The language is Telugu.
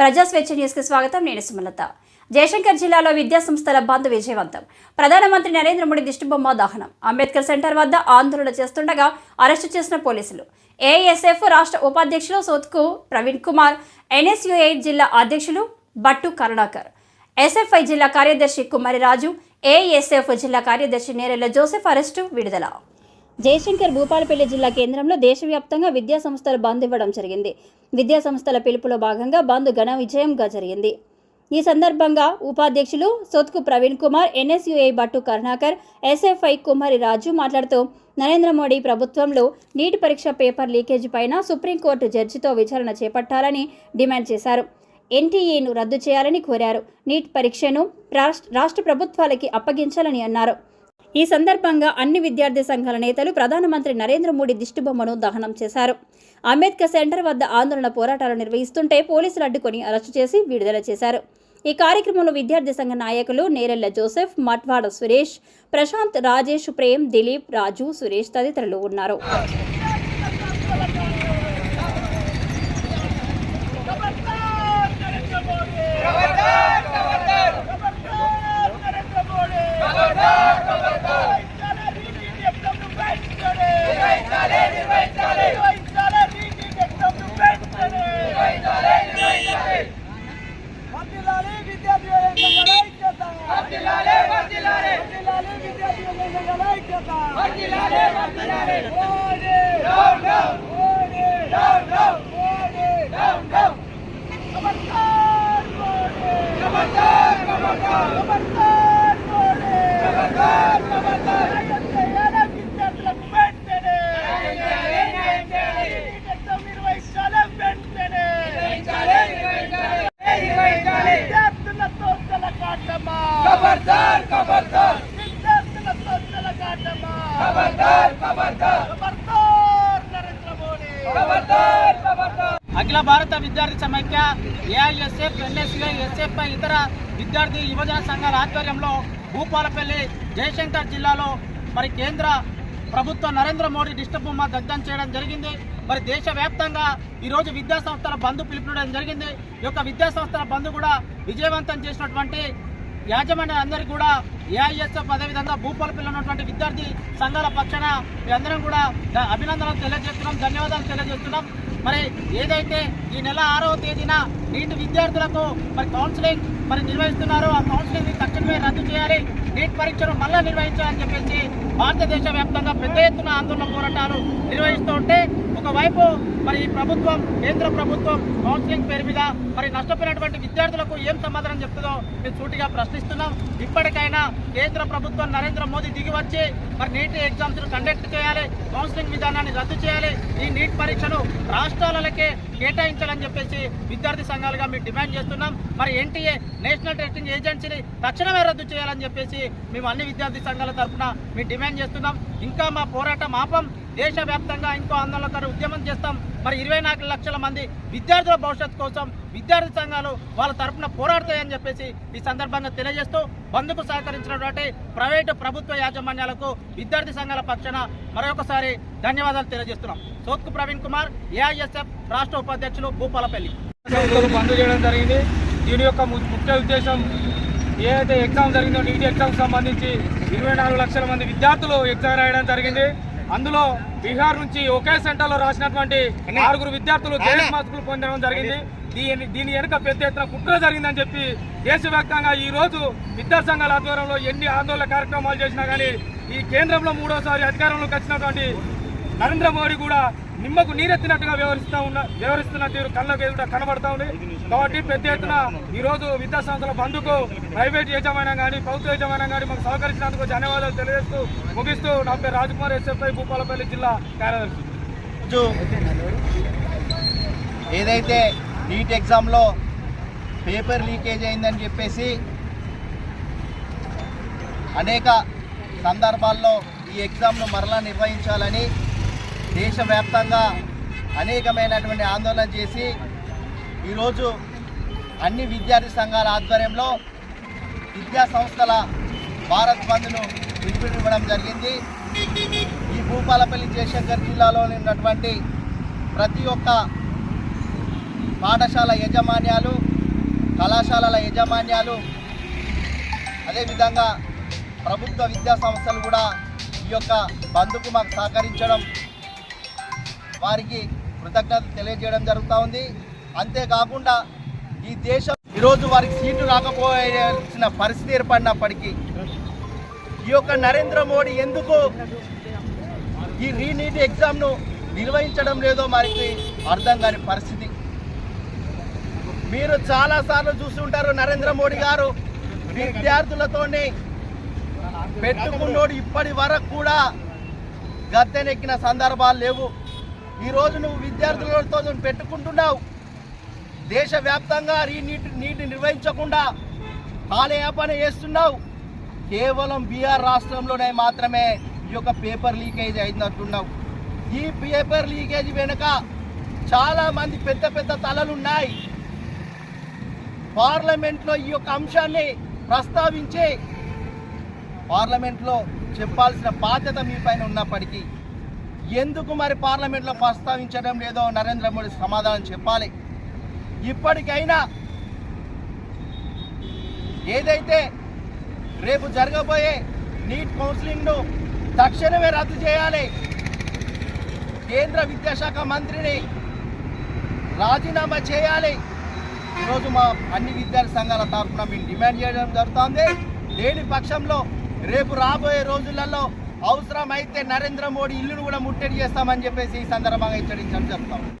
ప్రజాస్వేచ్ఛ న్యూస్కి స్వాగతం. నేను సుమలత. జయశంకర్ జిల్లాలో విద్యా సంస్థల బంద్ విజయవంతం. ప్రధానమంత్రి నరేంద్ర మోడీ దిష్టిబొమ్మ దహనం. అంబేద్కర్ సెంటర్ వద్ద ఆందోళన చేస్తుండగా అరెస్టు చేసిన పోలీసులు. ఏఎస్ఎఫ్ రాష్ట్ర ఉపాధ్యక్షులు సోత్కు ప్రవీణ్ కుమార్ ఎన్ఎస్యుఐ జిల్లా అధ్యక్షులు బట్టు కరుణాకర్. ఎస్ఎఫ్ఐ జిల్లా కార్యదర్శి కుమారి రాజు ఏఎస్ఎఫ్ జిల్లా కార్యదర్శి నేరెళ్ళ జోసెఫ్ అరెస్టు విడుదల. జయశంకర్ భూపాలపల్లి జిల్లా కేంద్రంలో దేశవ్యాప్తంగా విద్యా సంస్థలు బంద్ ఇవ్వడం జరిగింది. విద్యా సంస్థల పిలుపులో భాగంగా బంద్ ఘన విజయంగా జరిగింది. ఈ సందర్భంగా ఉపాధ్యక్షులు సొత్కు ప్రవీణ్ కుమార్ ఎన్ఎస్యుఐ బట్టు కరుణాకర్ ఎస్ఎఫ్ఐ కుమారి రాజు మాట్లాడుతూ నరేంద్ర మోడీ ప్రభుత్వంలో నీట్ పరీక్ష పేపర్ లీకేజ్ పైన సుప్రీంకోర్టు జడ్జితో విచారణ చేపట్టాలని డిమాండ్ చేశారు. ఎన్టీఏను రద్దు చేయాలని కోరారు. నీట్ పరీక్షను రాష్ట్ర ప్రభుత్వాలకి అప్పగించాలని అన్నారు. ఈ సందర్భంగా అన్ని విద్యార్థి సంఘాల నేతలు ప్రధానమంత్రి నరేంద్ర మోడీ దిష్టిబొమ్మను దహనం చేశారు. అంబేద్కర్ సెంటర్ వద్ద ఆందోళన పోరాటాలు నిర్వహిస్తుంటే పోలీసులు అడ్డుకొని అరెస్టు చేసి విడుదల చేశారు. ఈ కార్యక్రమంలో విద్యార్థి సంఘ నాయకులు నేరెళ్ళ జోసెఫ్ మట్వాడ సురేష్ ప్రశాంత్ రాజేష్ ప్రేమ్ దిలీప్ రాజు సురేష్ తదితరులు ఉన్నారు. యోజన అఖిల భారత విద్యార్థి సమైక్య ఏఐఎస్ఎఫ్ ఎన్ఎస్ఏ ఎస్ఎఫ్ఐ ఇతర విద్యార్థి యువజన సంఘాల ఆధ్వర్యంలో భూపాలపల్లి జయశంకర్ జిల్లాలో మరి కేంద్ర ప్రభుత్వం నరేంద్ర మోడీ దిష్టబొమ్మ దగ్ధం చేయడం జరిగింది. మరి దేశవ్యాప్తంగా ఈరోజు విద్యాసంస్థల బంద్ పిలుపునడం జరిగింది. ఈ యొక్క విద్యాసంస్థల బంద్ కూడా విజయవంతం చేసినటువంటి యాజమాన్య అందరికీ కూడా ఏఐఎస్ఎఫ్ అదేవిధంగా భూపాలపల్లి ఉన్నటువంటి విద్యార్థి సంఘాల పక్షాన మీ అందరం కూడా అభినందనలు తెలియజేస్తున్నాం ధన్యవాదాలు తెలియజేస్తున్నాం. మరి ఏదైతే ఈ నెల ఆరవ తేదీన నీటి విద్యార్థులకు మరి కౌన్సిలింగ్ మరి నిర్వహిస్తున్నారో ఆ కౌన్సిలింగ్ తక్షణమే రద్దు చేయాలి. నీట్ పరీక్షను మళ్ళా నిర్వహించాలని చెప్పేసి భారతదేశ వ్యాప్తంగా పెద్ద ఎత్తున ఆందోళన పోరాటాలు నిర్వహిస్తూ ఉంటే ఒకవైపు మరి ఈ ప్రభుత్వం కేంద్ర ప్రభుత్వం కౌన్సిలింగ్ పేరు మీద మరి నష్టపోయినటువంటి విద్యార్థులకు ఏం సమాధానం చెప్తుందో మేము సూటిగా ప్రశ్నిస్తున్నాం. ఇప్పటికైనా కేంద్ర ప్రభుత్వం నరేంద్ర మోదీ దిగి వచ్చి మరి నీట్ ఎగ్జామ్స్ను కండక్ట్ చేయాలి కౌన్సిలింగ్ విధానాన్ని రద్దు చేయాలి ఈ నీట్ పరీక్షను రాష్ట్రాలకే కేటాయించాలని చెప్పేసి విద్యార్థి సంఘాలుగా మేము డిమాండ్ చేస్తున్నాం. మరి ఎన్టీఏ నేషనల్ టెస్టింగ్ ఏజెన్సీని తక్షణమే రద్దు చేయాలని చెప్పేసి మేము అన్ని విద్యార్థి సంఘాల తరఫున మేము డిమాండ్ చేస్తున్నాం. ఇంకా మా పోరాటం ఆపం. దేశవ్యాప్తంగా ఇంకో ఆందోళనకర ఉద్యమం చేస్తాం. మరి ఇరవై నాలుగు లక్షల మంది విద్యార్థుల భవిష్యత్తు కోసం విద్యార్థి సంఘాలు వాళ్ళ తరఫున పోరాడతాయని చెప్పేసి ఈ సందర్భంగా తెలియజేస్తూ బంద్కు సహకరించినటువంటి ప్రైవేటు ప్రభుత్వ యాజమాన్యాలకు విద్యార్థి సంఘాల పక్షాన మరొకసారి ధన్యవాదాలు తెలియజేస్తున్నాం. సోత్కు ప్రవీణ్ కుమార్ ఏఐఎస్ఎఫ్ రాష్ట్ర ఉపాధ్యక్షులు భూపాలపల్లి. బంద్ చేయడం జరిగింది. దీని యొక్క ముఖ్య ఉద్దేశం ఏదైతే ఎగ్జామ్ జరిగిందో నీటి ఎగ్జామ్ సంబంధించి ఇరవై నాలుగు లక్షల మంది విద్యార్థులు ఎగ్జామ్ రాయడం జరిగింది. అందులో బీహార్ నుంచి ఒకే సెంటర్లో రాసినటువంటి ఆరుగురు విద్యార్థులు దేశ మార్కులు పొందడం జరిగింది. దీని దీని వెనుక పెద్ద ఎత్తున కుట్ర జరిగిందని చెప్పి దేశవ్యాప్తంగా ఈ రోజు విద్యా సంఘాల ఆధ్వర్యంలో ఎన్ని ఆందోళన కార్యక్రమాలు చేసినా కానీ ఈ కేంద్రంలో మూడోసారి అధికారంలోకి వచ్చినటువంటి నరేంద్ర మోడీ కూడా నిమ్మకు నీరెత్తినట్టుగా వ్యవహరిస్తూ ఉన్న వ్యవహరిస్తున్న తీరు కళ్ళకు ఎదుట కనబడతా ఉంది. కాబట్టి పెద్ద ఎత్తున ఈరోజు విద్యా సంస్థల బంధుకు ప్రైవేట్ యజమానం కానీ ప్రభుత్వ యజమానం కానీ మాకు సహకరించినందుకు ధన్యవాదాలు తెలియజేస్తూ ముగిస్తూ నా పేరు రాజ్కుమార్ ఎస్ఎఫ్ఐ భూపాలపల్లి జిల్లా కార్యదర్శి. ఏదైతే నీట్ ఎగ్జామ్లో పేపర్ లీకేజ్ అయిందని చెప్పేసి అనేక సందర్భాల్లో ఈ ఎగ్జామ్ను మరలా నిర్వహించాలని దేశవ్యాప్తంగా అనేకమైనటువంటి ఆందోళన చేసి ఈరోజు అన్ని విద్యార్థి సంఘాల ఆధ్వర్యంలో విద్యా సంస్థల భారత్ బంద్ను పిలుపునివ్వడం జరిగింది. ఈ భూపాలపల్లి జయశంకర్ జిల్లాలో ఉన్నటువంటి ప్రతి ఒక్క పాఠశాల యజమాన్యాలు కళాశాలల యాజమాన్యాలు అదేవిధంగా ప్రభుత్వ విద్యా సంస్థలు కూడా ఈ యొక్క బంద్కు మాకు సహకరించడం వారికి కృతజ్ఞత తెలియజేయడం జరుగుతూ ఉంది. అంతేకాకుండా ఈ దేశం ఈరోజు వారికి సీటు రాకపోయాల్సిన పరిస్థితి ఏర్పడినప్పటికీ ఈ యొక్క నరేంద్ర మోడీ ఎందుకు ఈ రీనీట్ ఎగ్జామ్ను నిర్వహించడం లేదో మనకి అర్థం కాని పరిస్థితి. మీరు చాలాసార్లు చూస్తుంటారు నరేంద్ర మోడీ గారు విద్యార్థులతో పెట్టుకున్నోడు ఇప్పటి వరకు కూడా గద్దెనెక్కిన సందర్భాలు లేవు. ఈరోజు నువ్వు విద్యార్థులతో నువ్వు పెట్టుకుంటున్నావు. దేశవ్యాప్తంగా ఈ నీటి నీటి నిర్వహించకుండా కాలయాపన చేస్తున్నావు. కేవలం బీఆర్ రాష్ట్రంలోనే మాత్రమే ఈ యొక్క పేపర్ లీకేజ్ అయినట్టున్నావు ఈ పేపర్ లీకేజ్ వెనుక చాలా మంది పెద్ద పెద్ద తలలు ఉన్నాయి. పార్లమెంట్లో ఈ యొక్క అంశాన్ని ప్రస్తావించి పార్లమెంట్లో చెప్పాల్సిన బాధ్యత మీ పైన ఉన్నప్పటికీ ఎందుకు మరి పార్లమెంట్లో ప్రస్తావించడం లేదో నరేంద్ర మోడీ సమాధానం చెప్పాలి? ఇప్పటికైనా ఏదైతే రేపు జరగబోయే నీట్ కౌన్సిలింగ్ను తక్షణమే రద్దు చేయాలి. కేంద్ర విద్యాశాఖ మంత్రిని రాజీనామా చేయాలి. ఈరోజు మా అన్ని విద్యార్థి సంఘాల తరఫున మేము డిమాండ్ చేయడం జరుగుతోంది. లేని పక్షంలో రేపు రాబోయే రోజులలో అవసరమైతే నరేంద్ర మోడీ ఇల్లును కూడా ముట్టడి చేస్తామని చెప్పేసి ఈ సందర్భంగా హెచ్చరించడం చెప్తాం